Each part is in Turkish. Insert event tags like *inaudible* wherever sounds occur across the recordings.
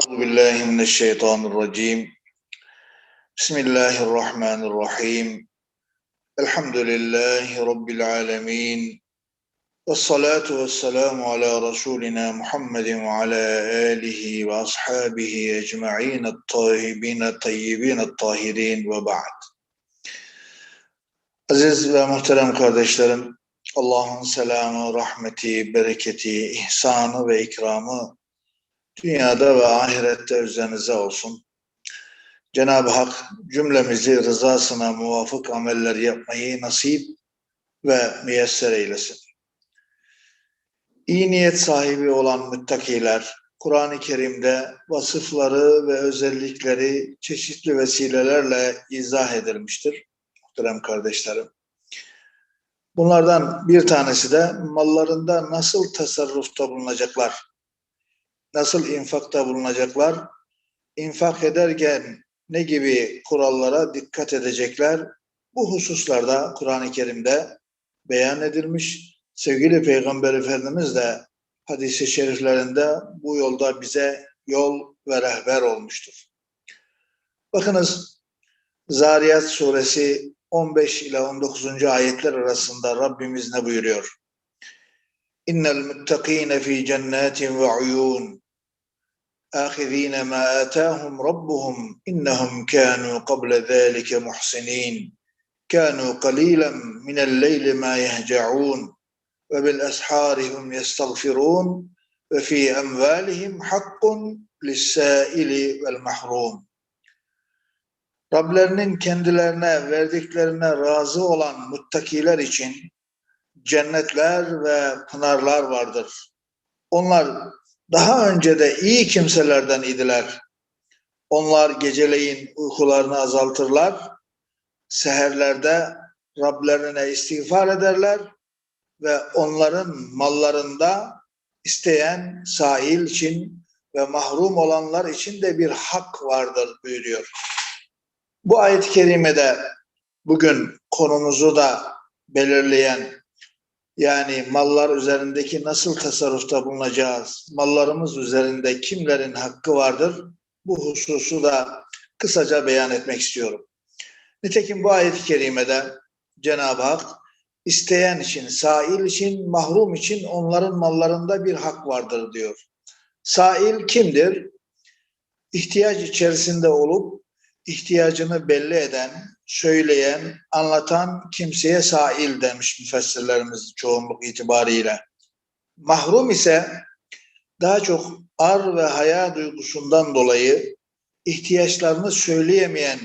Euzu billahi mineşşeytanirracim. Bismillahirrahmanirrahim. Elhamdülillahi rabbil alamin. Ves salatu vesselamu ala rasulina Muhammedin ve ala alihi ve ashabihi ecmaîn et-tayyibin tayyibin et-tahirin ve ba'd. Aziz ve muhterem kardeşlerim, Allah'ın selamı, rahmeti, bereketi, ihsanı ve ikramı dünyada ve ahirette üzerinize olsun. Cenab-ı Hak cümlemizi rızasına muvafık ameller yapmayı nasip ve müyesser eylesin. İyi niyet sahibi olan müttakiler, Kur'an-ı Kerim'de vasıfları ve özellikleri çeşitli vesilelerle izah edilmiştir. Muhterem kardeşlerim. Bunlardan bir tanesi de mallarında nasıl tasarrufta bulunacaklar, nasıl infakta bulunacaklar, infak ederken ne gibi kurallara dikkat edecekler, bu hususlarda Kur'an-ı Kerim'de beyan edilmiş. Sevgili Peygamber Efendimiz de hadisi şeriflerinde bu yolda bize yol ve rehber olmuştur. Bakınız Zariyat suresi 15 ile 19. ayetler arasında Rabbimiz ne buyuruyor? Muttakine fi cennetin ve uyun آخذين ما آتاهم ربهم إنهم كانوا قبل ذلك محسنين. كانوا قليلا من الليل ما يهجعون. وبالأسحار هم يستغفرون. وفي أموالهم حق للسائل والمحروم. Rablerinin kendilerine verdiklerine razı olan muttakiler için cennetler ve pınarlar vardır. Onlar daha önce de iyi kimselerden idiler. Onlar geceleyin uykularını azaltırlar, seherlerde Rablerine istiğfar ederler ve onların mallarında isteyen sahil için ve mahrum olanlar için de bir hak vardır buyuruyor. Bu ayet-i kerimede bugün konumuzu da belirleyen yani mallar üzerindeki nasıl tasarrufta bulunacağız, mallarımız üzerinde kimlerin hakkı vardır bu hususu da kısaca beyan etmek istiyorum. Nitekim bu ayet-i kerimede Cenab-ı Hak isteyen için, sail için, mahrum için onların mallarında bir hak vardır diyor. Sail kimdir? İhtiyaç içerisinde olup ihtiyacını belli eden, söyleyen, anlatan kimseye sail demiş müfessirlerimiz çoğunluk itibariyle. Mahrum ise daha çok ar ve haya duygusundan dolayı ihtiyaçlarını söyleyemeyen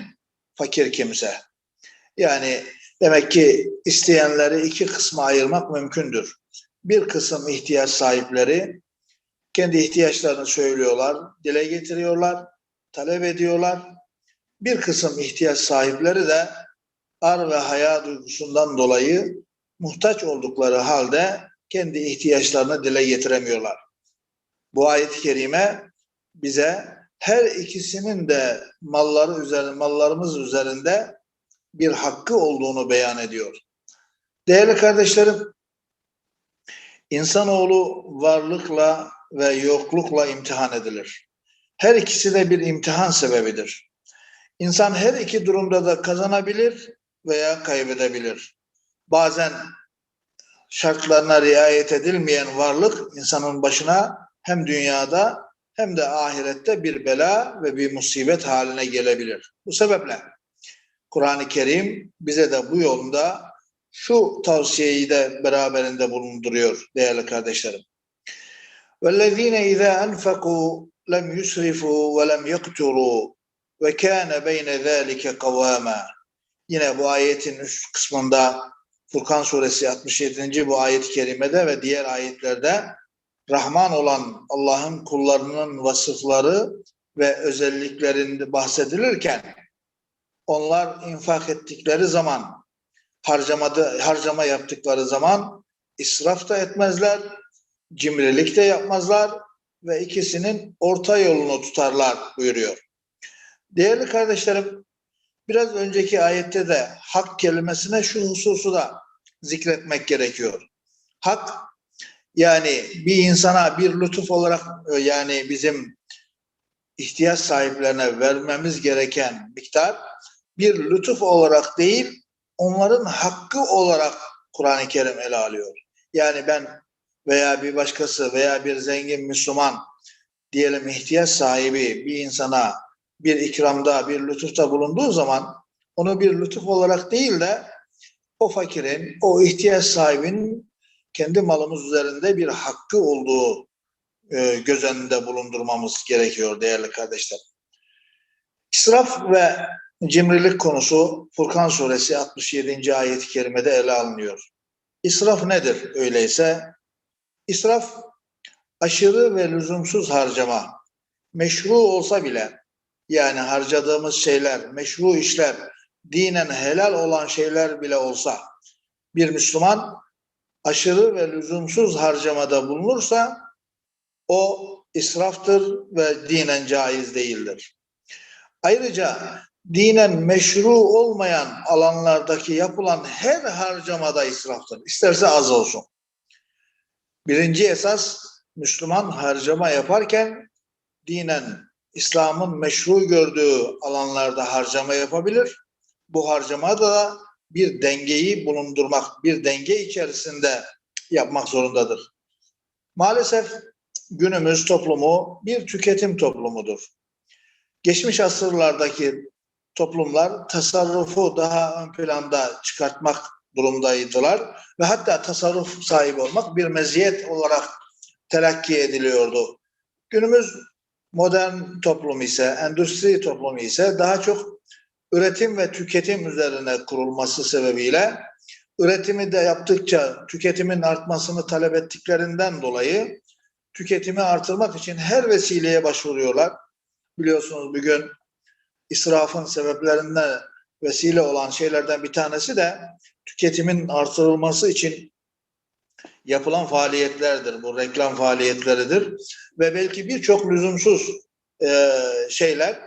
fakir kimse. Yani demek ki isteyenleri iki kısma ayırmak mümkündür. Bir kısım ihtiyaç sahipleri kendi ihtiyaçlarını söylüyorlar, dile getiriyorlar, talep ediyorlar bir kısım ihtiyaç sahipleri de ar ve haya duygusundan dolayı muhtaç oldukları halde kendi ihtiyaçlarını dile getiremiyorlar. Bu ayet-i kerime bize her ikisinin de malları üzerinde, mallarımız üzerinde bir hakkı olduğunu beyan ediyor. Değerli kardeşlerim, insanoğlu varlıkla ve yoklukla imtihan edilir. Her ikisi de bir imtihan sebebidir. İnsan her iki durumda da kazanabilir veya kaybedebilir. Bazen şartlarına riayet edilmeyen varlık insanın başına hem dünyada hem de ahirette bir bela ve bir musibet haline gelebilir. Bu sebeple Kur'an-ı Kerim bize de bu yolda şu tavsiyeyi de beraberinde bulunduruyor değerli kardeşlerim. وَالَّذ۪ينَ اِذَا أَنْفَقُوا لَمْ يُسْرِفُوا وَلَمْ يَقْتُرُوا ve kâne beyne zâlike kavâmâ. Yine bu ayetin üst kısmında Furkan suresi 67. bu ayet-i kerimede ve diğer ayetlerde Rahman olan Allah'ın kullarının vasıfları ve özelliklerinde bahsedilirken onlar infak ettikleri zaman harcamadı, harcama yaptıkları zaman israf da etmezler, cimrilik de yapmazlar ve ikisinin orta yolunu tutarlar buyuruyor. Değerli kardeşlerim, biraz önceki ayette de hak kelimesine şu hususu da zikretmek gerekiyor. Hak yani bir insana bir lütuf olarak yani bizim ihtiyaç sahiplerine vermemiz gereken miktar bir lütuf olarak değil, onların hakkı olarak Kur'an-ı Kerim ele alıyor. Yani ben veya bir başkası veya bir zengin Müslüman diyelim ihtiyaç sahibi bir insana bir ikramda, bir lütufta bulunduğu zaman onu bir lütuf olarak değil de o fakirin, o ihtiyaç sahibinin kendi malımız üzerinde bir hakkı olduğu e, göz önünde bulundurmamız gerekiyor değerli kardeşler. İsraf ve cimrilik konusu Furkan suresi 67. ayet-i kerimede ele alınıyor. İsraf nedir öyleyse? İsraf aşırı ve lüzumsuz harcama. Meşru olsa bile yani harcadığımız şeyler, meşru işler, dinen helal olan şeyler bile olsa bir Müslüman aşırı ve lüzumsuz harcamada bulunursa o israftır ve dinen caiz değildir. Ayrıca dinen meşru olmayan alanlardaki yapılan her harcamada israftır. İsterse az olsun. Birinci esas Müslüman harcama yaparken dinen İslam'ın meşru gördüğü alanlarda harcama yapabilir. Bu harcama da bir dengeyi bulundurmak, bir denge içerisinde yapmak zorundadır. Maalesef günümüz toplumu bir tüketim toplumudur. Geçmiş asırlardaki toplumlar tasarrufu daha ön planda çıkartmak durumdaydılar ve hatta tasarruf sahibi olmak bir meziyet olarak telakki ediliyordu. Günümüz modern toplum ise, endüstri toplumu ise daha çok üretim ve tüketim üzerine kurulması sebebiyle üretimi de yaptıkça tüketimin artmasını talep ettiklerinden dolayı tüketimi artırmak için her vesileye başvuruyorlar. Biliyorsunuz bugün israfın sebeplerinden vesile olan şeylerden bir tanesi de tüketimin artırılması için yapılan faaliyetlerdir. Bu reklam faaliyetleridir. Ve belki birçok lüzumsuz e, şeyler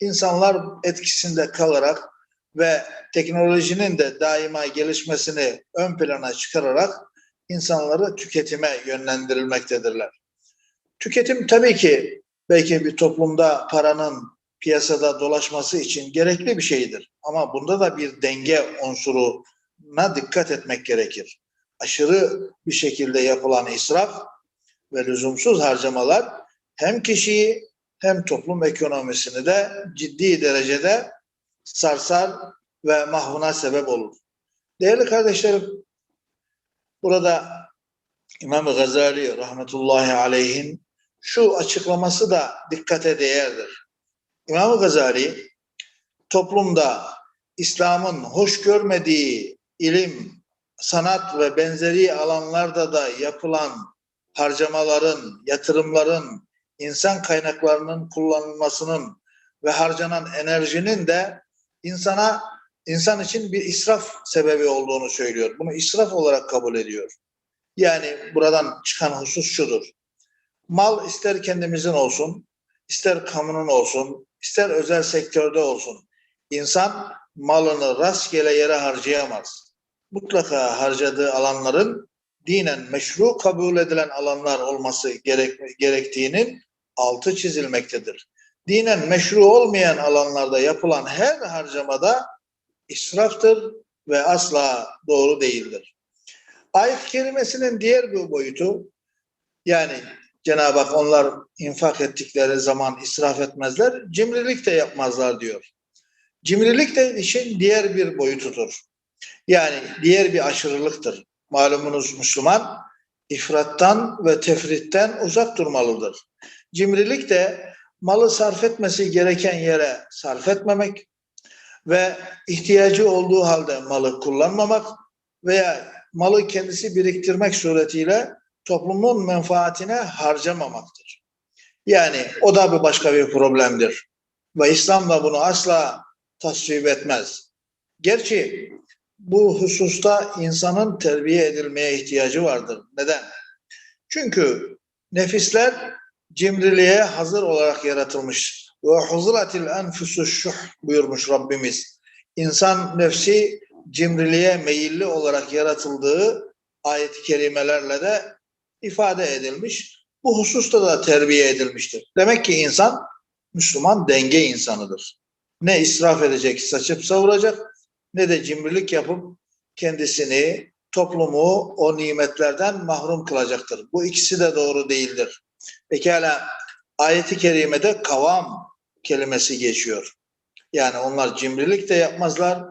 insanlar etkisinde kalarak ve teknolojinin de daima gelişmesini ön plana çıkararak insanları tüketime yönlendirilmektedirler. Tüketim tabii ki belki bir toplumda paranın piyasada dolaşması için gerekli bir şeydir. Ama bunda da bir denge unsuruna dikkat etmek gerekir. Aşırı bir şekilde yapılan israf ve lüzumsuz harcamalar hem kişiyi hem toplum ekonomisini de ciddi derecede sarsar ve mahvuna sebep olur. Değerli kardeşlerim, burada İmam Gazali rahmetullahi aleyhin şu açıklaması da dikkate değerdir. İmam Gazali toplumda İslam'ın hoş görmediği ilim, sanat ve benzeri alanlarda da yapılan harcamaların, yatırımların, insan kaynaklarının kullanılmasının ve harcanan enerjinin de insana insan için bir israf sebebi olduğunu söylüyor. Bunu israf olarak kabul ediyor. Yani buradan çıkan husus şudur. Mal ister kendimizin olsun, ister kamunun olsun, ister özel sektörde olsun. İnsan malını rastgele yere harcayamaz. Mutlaka harcadığı alanların dinen meşru kabul edilen alanlar olması gerek, gerektiğinin altı çizilmektedir. Dinen meşru olmayan alanlarda yapılan her harcamada israftır ve asla doğru değildir. Ayet kelimesinin diğer bir boyutu yani Cenab-ı Hak onlar infak ettikleri zaman israf etmezler, cimrilik de yapmazlar diyor. Cimrilik de işin diğer bir boyutudur. Yani diğer bir aşırılıktır. Malumunuz Müslüman ifrattan ve tefritten uzak durmalıdır. Cimrilik de malı sarf etmesi gereken yere sarf etmemek ve ihtiyacı olduğu halde malı kullanmamak veya malı kendisi biriktirmek suretiyle toplumun menfaatine harcamamaktır. Yani o da bir başka bir problemdir. Ve İslam da bunu asla tasvip etmez. Gerçi bu hususta insanın terbiye edilmeye ihtiyacı vardır. Neden? Çünkü nefisler cimriliğe hazır olarak yaratılmış. Ve huzuratil enfusu şuh buyurmuş Rabbimiz. İnsan nefsi cimriliğe meyilli olarak yaratıldığı ayet-i kerimelerle de ifade edilmiş. Bu hususta da terbiye edilmiştir. Demek ki insan Müslüman denge insanıdır. Ne israf edecek, saçıp savuracak ne de cimrilik yapıp kendisini, toplumu o nimetlerden mahrum kılacaktır. Bu ikisi de doğru değildir. Pekala ayeti kerimede kavam kelimesi geçiyor. Yani onlar cimrilik de yapmazlar,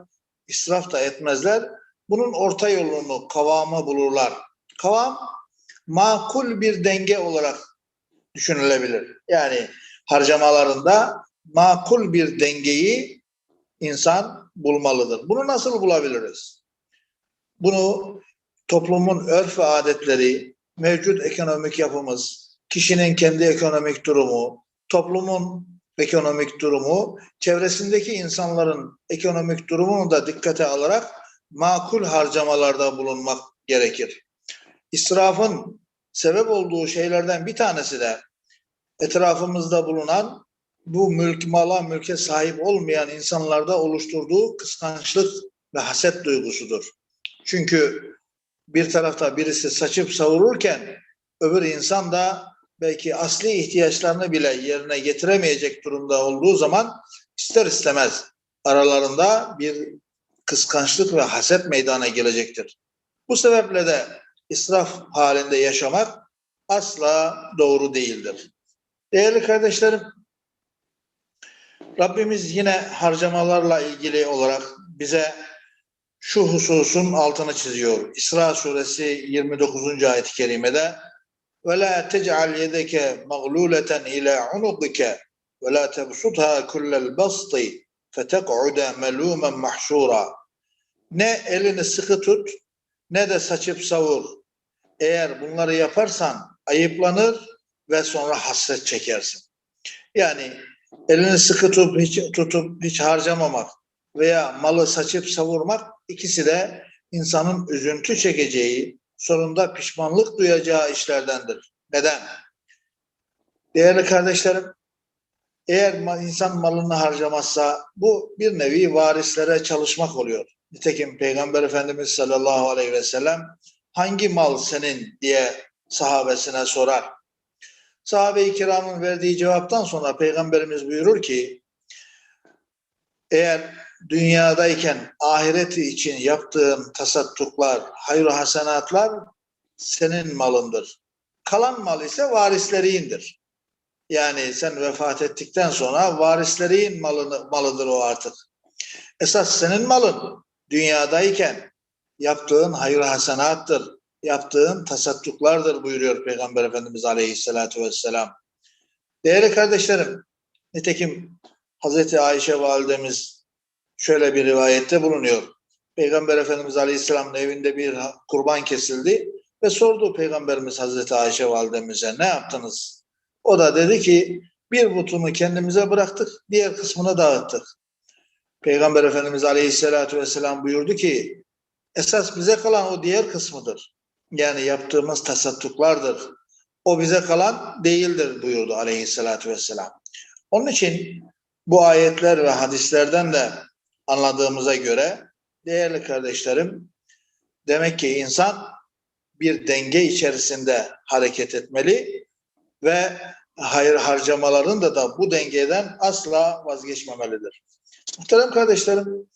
israf da etmezler. Bunun orta yolunu, kavamı bulurlar. Kavam makul bir denge olarak düşünülebilir. Yani harcamalarında makul bir dengeyi insan bulmalıdır. Bunu nasıl bulabiliriz? Bunu toplumun örf ve adetleri, mevcut ekonomik yapımız, kişinin kendi ekonomik durumu, toplumun ekonomik durumu, çevresindeki insanların ekonomik durumunu da dikkate alarak makul harcamalarda bulunmak gerekir. İsrafın sebep olduğu şeylerden bir tanesi de etrafımızda bulunan bu mülk mala mülke sahip olmayan insanlarda oluşturduğu kıskançlık ve haset duygusudur. Çünkü bir tarafta birisi saçıp savururken öbür insan da belki asli ihtiyaçlarını bile yerine getiremeyecek durumda olduğu zaman ister istemez aralarında bir kıskançlık ve haset meydana gelecektir. Bu sebeple de israf halinde yaşamak asla doğru değildir. Değerli kardeşlerim, Rabbimiz yine harcamalarla ilgili olarak bize şu hususun altını çiziyor. İsra suresi 29. ayet-i kerimede وَلَا تَجْعَلْ يَدَكَ مَغْلُولَةً إِلَى عُنُقِكَ وَلَا تَبْسُطْهَا كُلَّ الْبَسْطِ فَتَقْعُدَ مَلُومًا مَحْشُورًا Ne elini sıkı tut, ne de saçıp savur. Eğer bunları yaparsan ayıplanır ve sonra hasret çekersin. Yani elini sıkı tutup hiç, tutup hiç harcamamak veya malı saçıp savurmak ikisi de insanın üzüntü çekeceği, sonunda pişmanlık duyacağı işlerdendir. Neden? Değerli kardeşlerim, eğer insan malını harcamazsa bu bir nevi varislere çalışmak oluyor. Nitekim Peygamber Efendimiz sallallahu aleyhi ve sellem hangi mal senin diye sahabesine sorar. Sahabe-i kiramın verdiği cevaptan sonra Peygamberimiz buyurur ki eğer dünyadayken ahireti için yaptığın tasattuklar, hayır hasenatlar senin malındır. Kalan mal ise varislerindir. Yani sen vefat ettikten sonra varislerin malını, malıdır o artık. Esas senin malın dünyadayken yaptığın hayır hasenattır, yaptığın tasattuklardır buyuruyor Peygamber Efendimiz Aleyhisselatü Vesselam. Değerli kardeşlerim, nitekim Hazreti Ayşe validemiz şöyle bir rivayette bulunuyor. Peygamber Efendimiz Aleyhisselam'ın evinde bir kurban kesildi ve sordu Peygamberimiz Hazreti Ayşe validemize ne yaptınız? O da dedi ki bir butunu kendimize bıraktık, diğer kısmını dağıttık. Peygamber Efendimiz Aleyhisselatü Vesselam buyurdu ki esas bize kalan o diğer kısmıdır. Yani yaptığımız tasattuklardır. O bize kalan değildir buyurdu Aleyhisselatü Vesselam. Onun için bu ayetler ve hadislerden de anladığımıza göre değerli kardeşlerim demek ki insan bir denge içerisinde hareket etmeli ve hayır harcamalarında da bu dengeden asla vazgeçmemelidir. Muhterem kardeşlerim,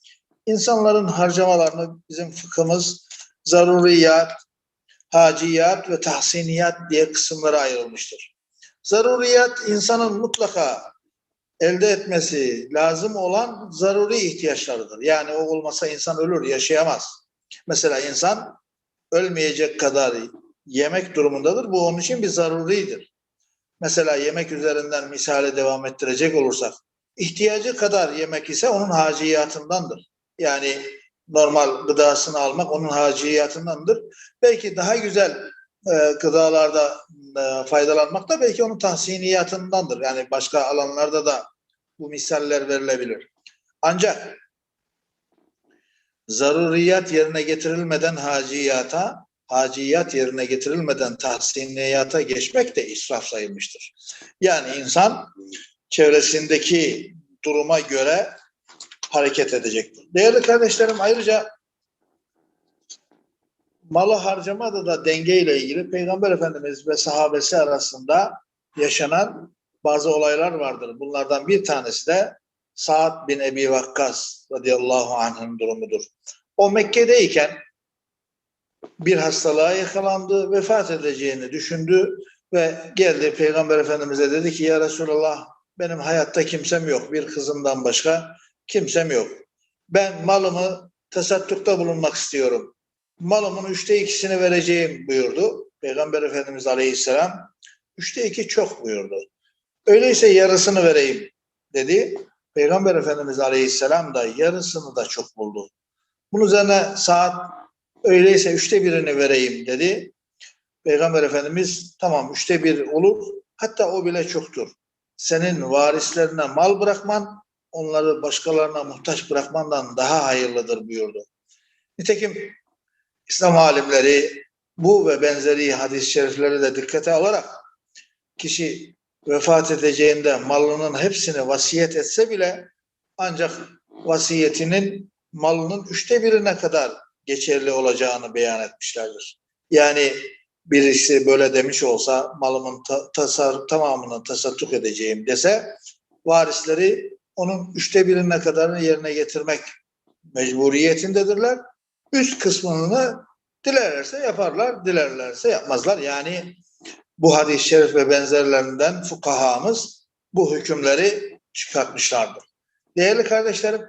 insanların harcamalarını bizim fıkhımız zaruriyat, haciyat ve tahsiniyat diye kısımlara ayrılmıştır. Zaruriyat insanın mutlaka elde etmesi lazım olan zaruri ihtiyaçlarıdır. Yani o olmasa insan ölür, yaşayamaz. Mesela insan ölmeyecek kadar yemek durumundadır. Bu onun için bir zaruridir. Mesela yemek üzerinden misale devam ettirecek olursak, ihtiyacı kadar yemek ise onun haciyatındandır. Yani normal gıdasını almak onun haciyatındandır. Belki daha güzel e, gıdalarda e, faydalanmak da belki onun tahsiniyatındandır. Yani başka alanlarda da bu misaller verilebilir. Ancak zaruriyat yerine getirilmeden haciyata, haciyat yerine getirilmeden tahsiniyata geçmek de israf sayılmıştır. Yani insan çevresindeki duruma göre hareket edecektir. Değerli kardeşlerim ayrıca malı harcamada da denge ile ilgili Peygamber Efendimiz ve sahabesi arasında yaşanan bazı olaylar vardır. Bunlardan bir tanesi de Sa'd bin Ebi Vakkas radıyallahu anh'ın durumudur. O Mekke'deyken bir hastalığa yakalandı, vefat edeceğini düşündü ve geldi Peygamber Efendimiz'e dedi ki ya Resulallah benim hayatta kimsem yok. Bir kızımdan başka kimsem yok. Ben malımı tesattükte bulunmak istiyorum. Malımın üçte ikisini vereceğim buyurdu. Peygamber Efendimiz Aleyhisselam üçte iki çok buyurdu. Öyleyse yarısını vereyim dedi. Peygamber Efendimiz Aleyhisselam da yarısını da çok buldu. Bunun üzerine saat öyleyse üçte birini vereyim dedi. Peygamber Efendimiz tamam üçte bir olur hatta o bile çoktur. Senin varislerine mal bırakman onları başkalarına muhtaç bırakmandan daha hayırlıdır buyurdu. Nitekim İslam alimleri bu ve benzeri hadis-i şerifleri de dikkate alarak kişi vefat edeceğinde malının hepsini vasiyet etse bile ancak vasiyetinin malının üçte birine kadar geçerli olacağını beyan etmişlerdir. Yani birisi böyle demiş olsa malımın ta, tasar, tamamını tasadduk edeceğim dese varisleri onun üçte birine kadar yerine getirmek mecburiyetindedirler. Üst kısmını dilerlerse yaparlar, dilerlerse yapmazlar. Yani bu hadis-i şerif ve benzerlerinden fukahamız bu hükümleri çıkartmışlardır. Değerli kardeşlerim,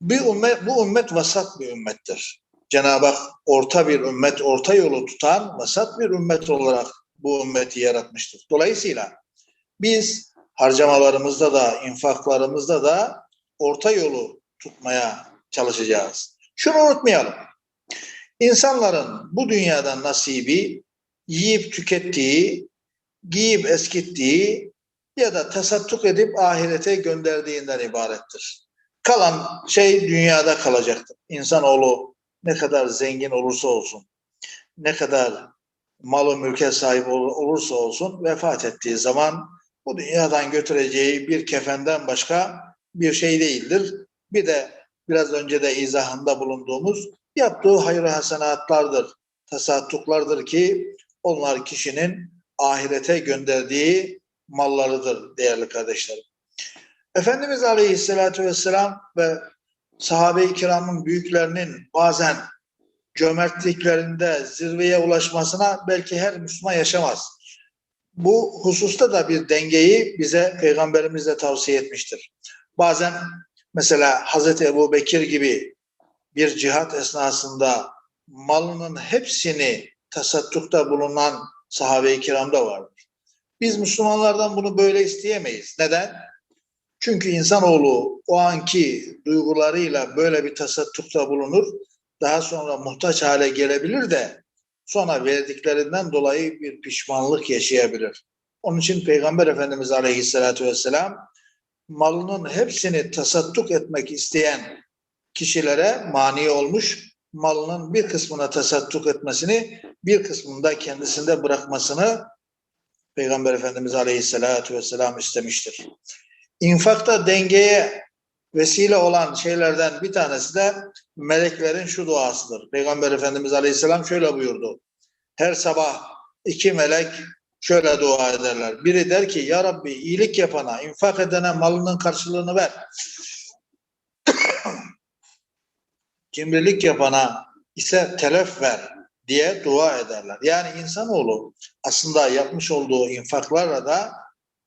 bir ümmet, bu ümmet vasat bir ümmettir. Cenab-ı Hak orta bir ümmet, orta yolu tutan vasat bir ümmet olarak bu ümmeti yaratmıştır. Dolayısıyla biz harcamalarımızda da, infaklarımızda da orta yolu tutmaya çalışacağız. Şunu unutmayalım. İnsanların bu dünyadan nasibi yiyip tükettiği, giyip eskittiği ya da tasadduk edip ahirete gönderdiğinden ibarettir. Kalan şey dünyada kalacaktır. İnsanoğlu ne kadar zengin olursa olsun, ne kadar malı mülke sahip olursa olsun vefat ettiği zaman bu dünyadan götüreceği bir kefenden başka bir şey değildir. Bir de biraz önce de izahında bulunduğumuz yaptığı hayır hasenatlardır, tasadduklardır ki onlar kişinin ahirete gönderdiği mallarıdır değerli kardeşlerim. Efendimiz Aleyhisselatü Vesselam ve sahabe-i kiramın büyüklerinin bazen cömertliklerinde zirveye ulaşmasına belki her Müslüman yaşamaz. Bu hususta da bir dengeyi bize Peygamberimiz de tavsiye etmiştir. Bazen mesela Hazreti Ebu Bekir gibi bir cihat esnasında malının hepsini tasaddukta bulunan sahabe-i kiramda vardır. Biz Müslümanlardan bunu böyle isteyemeyiz. Neden? Çünkü insanoğlu o anki duygularıyla böyle bir tasaddukta bulunur. Daha sonra muhtaç hale gelebilir de sonra verdiklerinden dolayı bir pişmanlık yaşayabilir. Onun için Peygamber Efendimiz Aleyhisselatü Vesselam malının hepsini tasadduk etmek isteyen kişilere mani olmuş, malının bir kısmına tasadduk etmesini, bir kısmında kendisinde bırakmasını Peygamber Efendimiz Aleyhisselatü Vesselam istemiştir. İnfakta dengeye vesile olan şeylerden bir tanesi de meleklerin şu duasıdır. Peygamber Efendimiz Aleyhisselam şöyle buyurdu. Her sabah iki melek şöyle dua ederler. Biri der ki ya Rabbi iyilik yapana, infak edene malının karşılığını ver. *coughs* Cimrilik yapana ise telef ver diye dua ederler. Yani insanoğlu aslında yapmış olduğu infaklarla da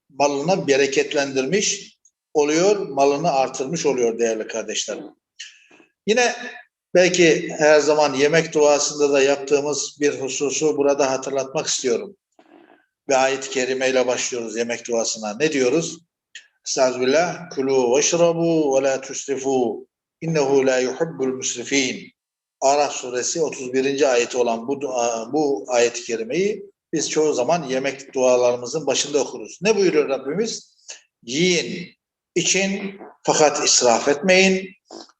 malını bereketlendirmiş oluyor, malını artırmış oluyor değerli kardeşlerim. Yine belki her zaman yemek duasında da yaptığımız bir hususu burada hatırlatmak istiyorum. Bir ayet-i kerimeyle başlıyoruz yemek duasına. Ne diyoruz? Estağfirullah. Kulu veşrabu ve la tusrifu. İnnehu la yuhibbul musrifin. Araf suresi 31. ayeti olan bu dua, bu ayet-i kerimeyi biz çoğu zaman yemek dualarımızın başında okuruz. Ne buyuruyor Rabbimiz? Yiyin, için fakat israf etmeyin.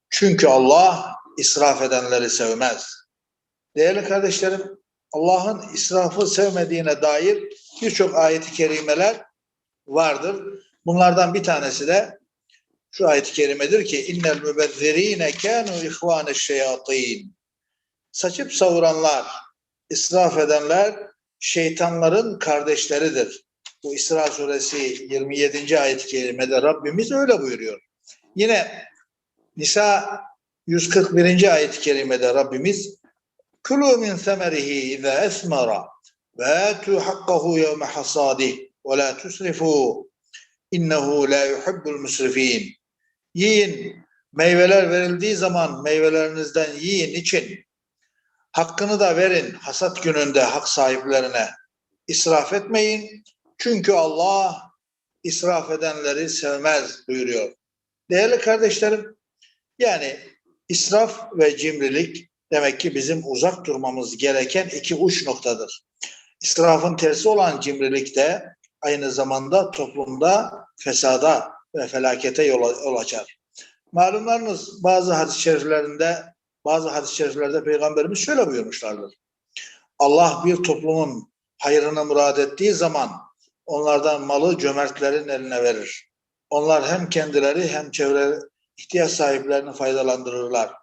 Çünkü Allah israf edenleri sevmez. Değerli kardeşlerim, Allah'ın israfı sevmediğine dair birçok ayet-i kerimeler vardır. Bunlardan bir tanesi de şu ayet-i kerimedir ki innel mübezzirine kanu ihvane şeyatin. Saçıp savuranlar, israf edenler şeytanların kardeşleridir. Bu İsra suresi 27. ayet-i kerimede Rabbimiz öyle buyuruyor. Yine Nisa 141. ayet-i kerimede Rabbimiz Kulu min semerihi iza esmara ve atu hakkahu yevme hasadih ve la tusrifu innehu la yuhibbul musrifin. Yiyin, meyveler verildiği zaman meyvelerinizden yiyin için hakkını da verin hasat gününde hak sahiplerine. İsraf etmeyin. Çünkü Allah israf edenleri sevmez buyuruyor. Değerli kardeşlerim, yani israf ve cimrilik demek ki bizim uzak durmamız gereken iki uç noktadır. İsrafın tersi olan cimrilik de aynı zamanda toplumda fesada ve felakete yol, yol açar. Malumlarınız bazı hadis-i şeriflerinde bazı hadis-i şeriflerde Peygamberimiz şöyle buyurmuşlardır. Allah bir toplumun hayrını murad ettiği zaman onlardan malı cömertlerin eline verir. Onlar hem kendileri hem çevre ihtiyaç sahiplerini faydalandırırlar.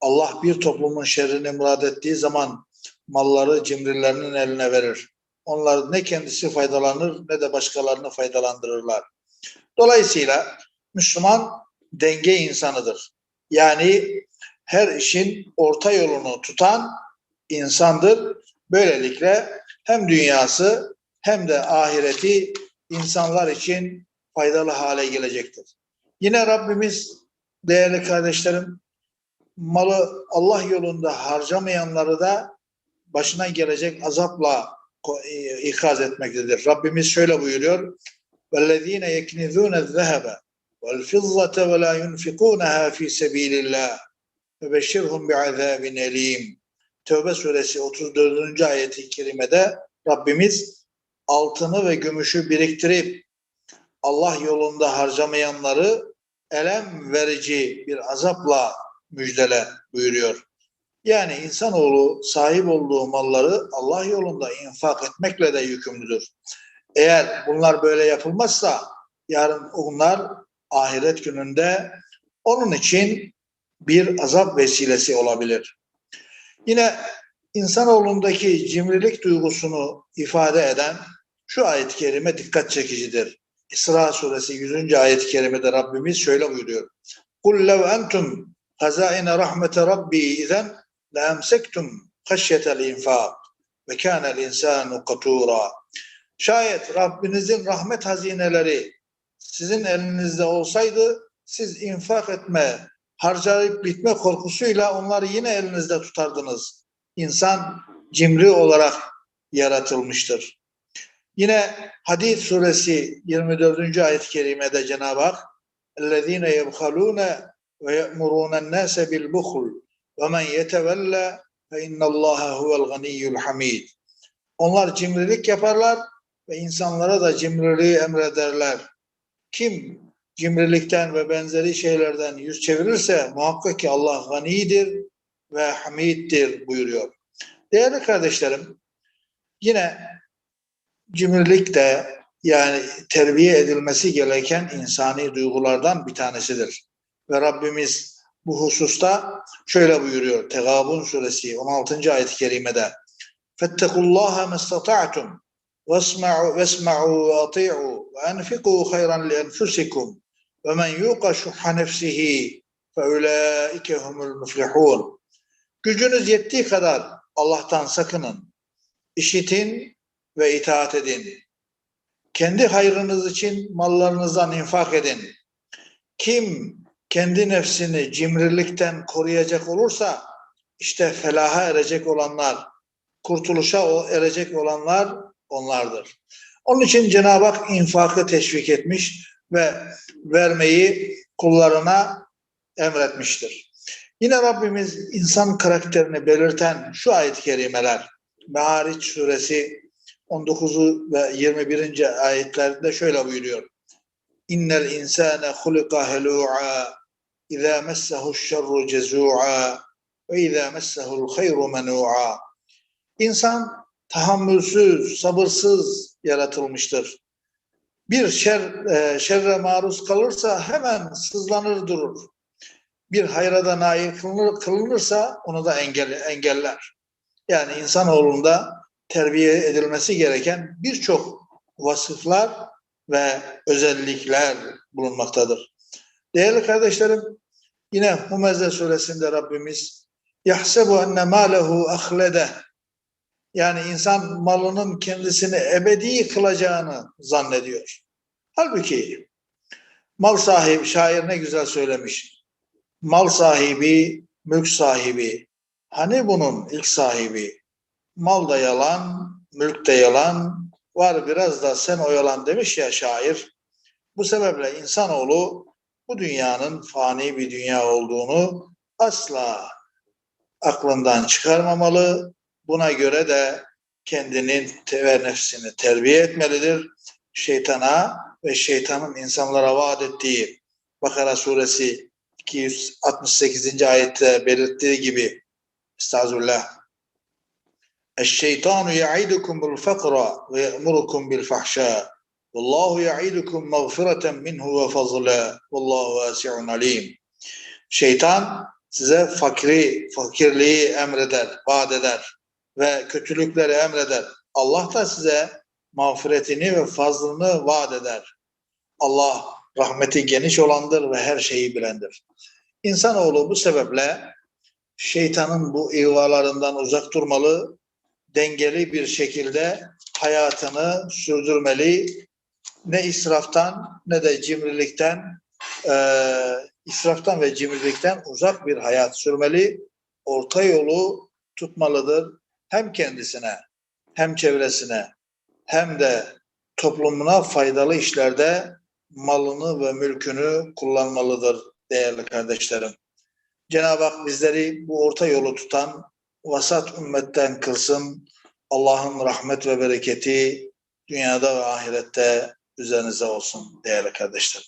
Allah bir toplumun şerrini murad ettiği zaman malları cimrilerinin eline verir. Onlar ne kendisi faydalanır ne de başkalarını faydalandırırlar. Dolayısıyla Müslüman denge insanıdır. Yani her işin orta yolunu tutan insandır. Böylelikle hem dünyası hem de ahireti insanlar için faydalı hale gelecektir. Yine Rabbimiz değerli kardeşlerim malı Allah yolunda harcamayanları da başına gelecek azapla e, ikaz etmektedir. Rabbimiz şöyle buyuruyor. وَالَّذ۪ينَ يَكْنِذُونَ الذَّهَبَ وَالْفِضَّةَ وَلَا يُنْفِقُونَهَا ف۪ي سَب۪يلِ اللّٰهِ فَبَشِّرْهُمْ بِعَذَابٍ اَل۪يمٍ Tövbe suresi 34. ayeti kerimede Rabbimiz altını ve gümüşü biriktirip Allah yolunda harcamayanları elem verici bir azapla müjdele buyuruyor. Yani insanoğlu sahip olduğu malları Allah yolunda infak etmekle de yükümlüdür. Eğer bunlar böyle yapılmazsa yarın onlar ahiret gününde onun için bir azap vesilesi olabilir. Yine insanoğlundaki cimrilik duygusunu ifade eden şu ayet-i kerime dikkat çekicidir. İsra suresi 100. ayet-i kerimede Rabbimiz şöyle buyuruyor. قُلْ لَوْ أَنْتُمْ خَزَائِنَ رَحْمَةَ رَبِّي اِذَنْ لَاَمْسَكْتُمْ خَشْيَةَ الْاِنْفَاقِ وَكَانَ الْاِنْسَانُ قَتُورًا Şayet Rabbinizin rahmet hazineleri sizin elinizde olsaydı siz infak etme, harcayıp bitme korkusuyla onları yine elinizde tutardınız. İnsan cimri olarak yaratılmıştır. Yine Hadid suresi 24. ayet-i kerimede Cenab-ı Hak اَلَّذ۪ينَ يَبْخَلُونَ وَيَأْمُرُونَ النَّاسَ بِالْبُخُلِ وَمَنْ يَتَوَلَّ فَاِنَّ اللّٰهَ هُوَ الْغَنِيُّ الْحَمِيدُ Onlar cimrilik yaparlar ve insanlara da cimriliği emrederler. Kim cimrilikten ve benzeri şeylerden yüz çevirirse muhakkak ki Allah ganidir ve hamiddir buyuruyor. Değerli kardeşlerim, yine cimrilik de yani terbiye edilmesi gereken insani duygulardan bir tanesidir. Ve Rabbimiz bu hususta şöyle buyuruyor Tegabun suresi 16. ayet-i kerimede Fettekullaha mestata'tum vesma'u vesma'u ve ati'u ve enfiku hayran li enfusikum ve men yuqa şuhha nefsihi fe Gücünüz yettiği kadar Allah'tan sakının. İşitin ve itaat edin. Kendi hayrınız için mallarınızdan infak edin. Kim kendi nefsini cimrilikten koruyacak olursa işte felaha erecek olanlar, kurtuluşa erecek olanlar onlardır. Onun için Cenab-ı Hak infakı teşvik etmiş ve vermeyi kullarına emretmiştir. Yine Rabbimiz insan karakterini belirten şu ayet-i kerimeler, Me'ariç suresi 19 ve 21. ayetlerinde şöyle buyuruyor. İnnel insane hulika helu'a izâ messehu'ş şerru cezu'a ve izâ messehu'l hayru menu'a. İnsan tahammülsüz, sabırsız yaratılmıştır. Bir şer, e, şerre maruz kalırsa hemen sızlanır durur. Bir hayra da nail kılınır, kılınırsa onu da engel, engeller. Yani insanoğlunda terbiye edilmesi gereken birçok vasıflar ve özellikler bulunmaktadır. Değerli kardeşlerim, yine Humeze suresinde Rabbimiz yahsebu enne malehu ahlede yani insan malının kendisini ebedi kılacağını zannediyor. Halbuki mal sahibi, şair ne güzel söylemiş. Mal sahibi, mülk sahibi. Hani bunun ilk sahibi? Mal da yalan, mülk de yalan, var biraz da sen oyalan demiş ya şair. Bu sebeple insanoğlu bu dünyanın fani bir dünya olduğunu asla aklından çıkarmamalı. Buna göre de kendini ve nefsini terbiye etmelidir. Şeytana ve şeytanın insanlara vaat ettiği Bakara suresi 268. ayette belirttiği gibi Estağfirullah الشيطان يعيدكم بالفقر ويأمركم بالفحشاء والله يعيدكم مغفرة منه وفضلا والله واسع عليم Şeytan size fakri, fakirliği emreder, vaat eder ve kötülükleri emreder. Allah da size mağfiretini ve fazlını vaat eder. Allah rahmeti geniş olandır ve her şeyi bilendir. İnsanoğlu bu sebeple şeytanın bu ihvalarından uzak durmalı, dengeli bir şekilde hayatını sürdürmeli. Ne israftan ne de cimrilikten, e, israftan ve cimrilikten uzak bir hayat sürmeli. Orta yolu tutmalıdır. Hem kendisine, hem çevresine, hem de toplumuna faydalı işlerde malını ve mülkünü kullanmalıdır değerli kardeşlerim. Cenab-ı Hak bizleri bu orta yolu tutan vasat ümmetten kılsın. Allah'ın rahmet ve bereketi dünyada ve ahirette üzerinize olsun değerli kardeşlerim.